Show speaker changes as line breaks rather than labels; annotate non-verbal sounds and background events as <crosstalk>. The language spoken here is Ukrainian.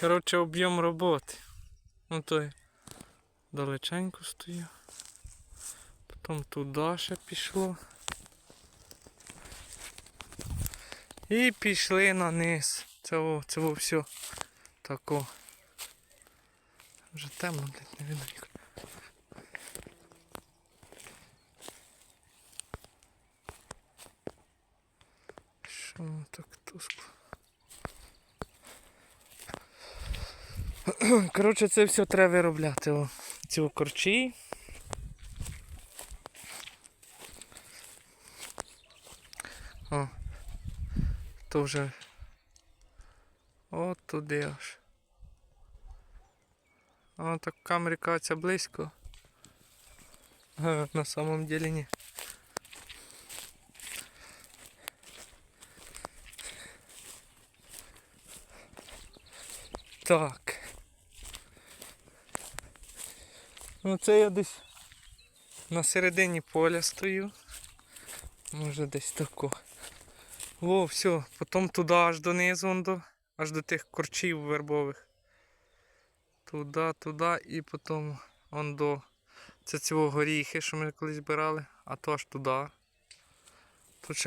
Коротше, об'єм роботи. Ну той далеченько стою. Потім туди ще пішло. І пішли на низ. Це о, це все. Тако. Вже темно, блядь, не видно нікого. Що так тускло? <clears throat> Коротше, це все треба виробляти. О. Ці о корчі. О. То вже. От туди аж. А так камері кажеться близько. На самом деле ні. Так. Ну це я десь на середині поля стою. Може десь тако. О, все, потім туди аж донизу, до, аж до тих корчів вербових. Туди, туди і потім он до. Це цього горіхи, що ми колись збирали, а то аж туди.